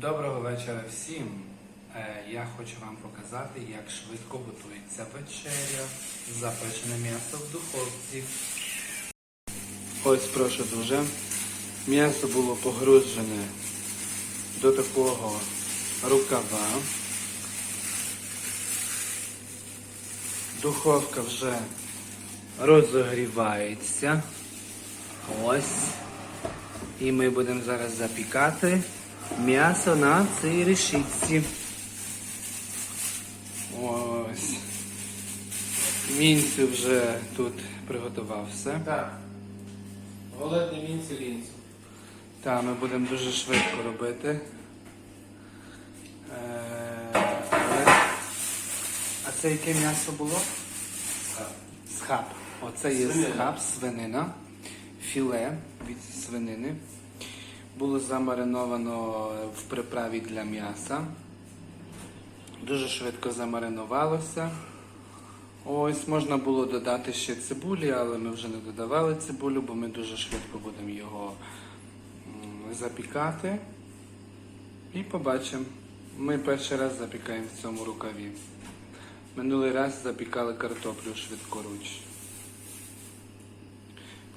Доброго вечора всім. Е, Я хочу вам показати, як швидко готується вечеря. Запечене м'ясо в духовці. Ось прошу дуже. М'ясо було погружене до такого рукава. Духовка вже розогрівається. Ось. І ми будемо зараз запікати м'ясо на цій решітці. Ось. Мінцю вже тут приготував все. Так. Голодний мінці лінцю. Так, ми будемо дуже швидко робити. Е, А це яке м'ясо було? Схаб. Оце є Свинина. схаб, свинина, філе від свинини. Було замариновано в приправі для м'яса. Дуже швидко замаринувалося. Ось можна було додати ще цибулі, але ми вже не додавали цибулю, бо ми дуже швидко будемо його запікати. І побачимо. Ми перший раз запікаємо в цьому рукаві. Минулий раз запікали картоплю швидкоруч.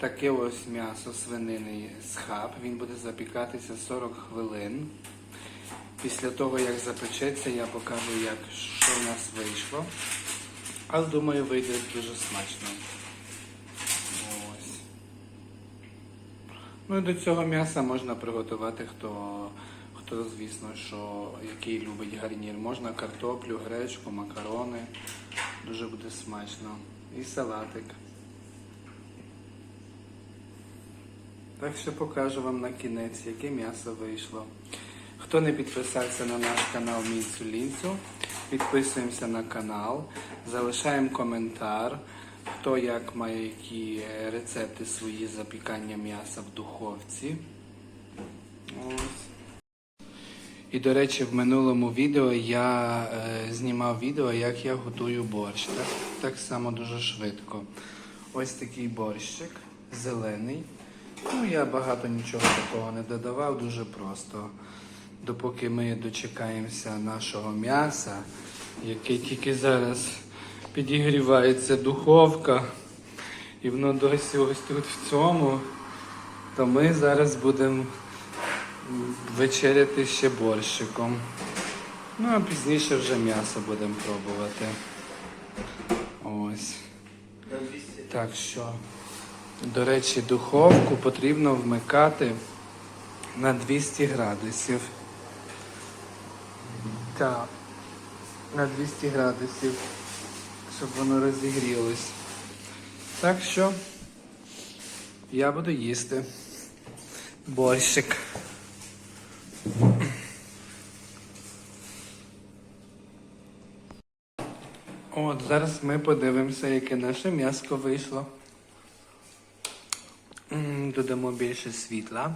Таке ось м'ясо свинини з хаб. Він буде запікатися 40 хвилин. Після того, як запечеться, я покажу, як, що в нас вийшло. Але думаю, вийде дуже смачно. Ну і до цього м'яса можна приготувати, хто, хто звісно, що який любить гарнір. Можна картоплю, гречку, макарони. Дуже буде смачно. І салатик. Так що покажу вам на кінець, яке м'ясо вийшло. Хто не підписався на наш канал Мінцю Лінцю, підписуємося на канал, залишаємо коментар, хто як має які рецепти свої запікання м'яса в духовці. І, до речі, в минулому відео я е, знімав відео, як я готую борщ. Так, так само дуже швидко. Ось такий борщик, зелений. Ну, я багато нічого такого не додавав, дуже просто. Допоки ми дочекаємося нашого м'яса, яке тільки зараз підігрівається духовка, і воно досі ось тут в цьому, то ми зараз будемо вечеряти ще борщиком. Ну, а пізніше вже м'ясо будемо пробувати. Ось. Так що, до речі, духовку потрібно вмикати на 200 градусів. Так, на 200 градусів, щоб воно розігрілось. Так що я буду їсти борщик. От, зараз ми подивимося, яке наше м'яско вийшло. М, Додамо більше світла.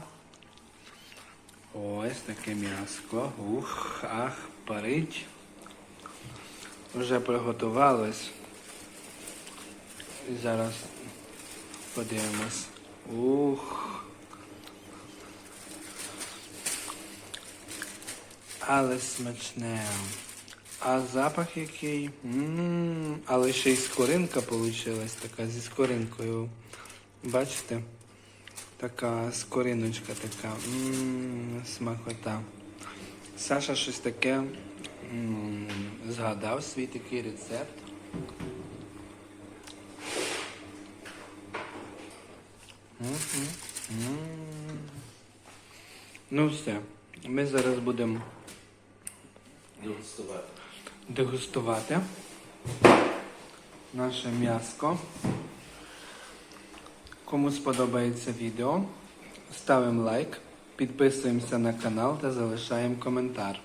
Ось таке м'яско. Ух, ах, парить. Вже приготувалось. І зараз подивимось. Ух. Але смачне. А запах який? м Але ще й скоринка вийшла така зі скоринкою. Бачите? Така скориночка така. м смакота. Саша щось таке м згадав свій такий рецепт. М. Ну все. Ми зараз будемо Дегустувати. дегустувати наше м'яско. Кому сподобається відео, ставимо лайк, підписуємося на канал та залишаємо коментар.